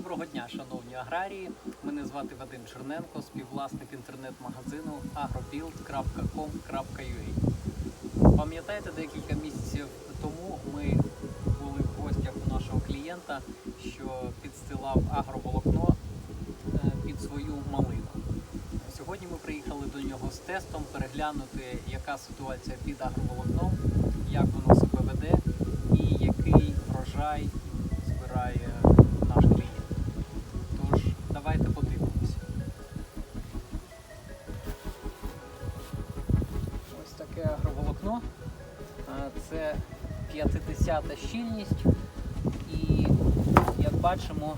Доброго дня, шановні аграрії. Мене звати Вадим Черненко, співвласник інтернет-магазину agrobuild.com.ua. Пам'ятаєте, декілька місяців тому ми були в гостях у нашого клієнта, що підстилав агроволокно е, під свою малину. Сьогодні ми приїхали до нього з тестом переглянути, яка ситуація під агроволокном, як воно себе веде і який врожай збирає таке агроволокно. Це 50 щільність. І як бачимо,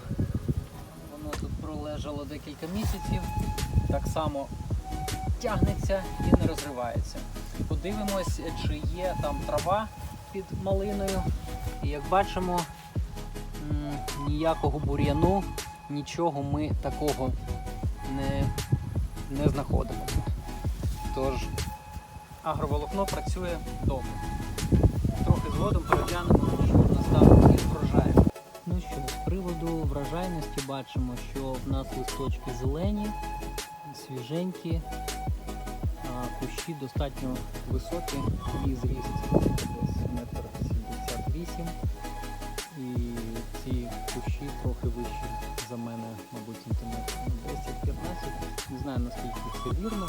воно тут пролежало декілька місяців. Так само тягнеться і не розривається. Подивимось, чи є там трава під малиною. І як бачимо, ніякого бур'яну, нічого ми такого не, не знаходимо. Тож агроволокно працює добре. Трохи згодом переглянемо, що нас там із врожаєм. Ну що, з приводу вражайності бачимо, що в нас листочки зелені, свіженькі, а кущі достатньо високі, і зріст десь метр сімдесят. Вищі за мене, мабуть, сантиметрів на 10-15. Не знаю наскільки це вірно,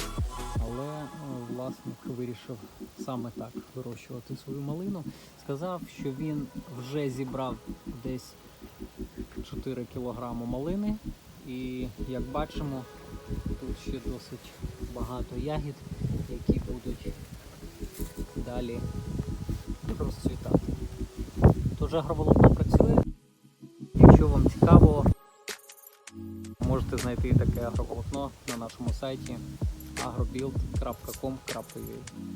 але е, власник вирішив саме так вирощувати свою малину. Сказав, що він вже зібрав десь 4 кілограми малини. І як бачимо, тут ще досить багато ягід, які будуть далі розцвітати. Тож агроволокно. Якщо вам цікаво, можете знайти таке агроволокно на нашому сайті agrobuild.com.ua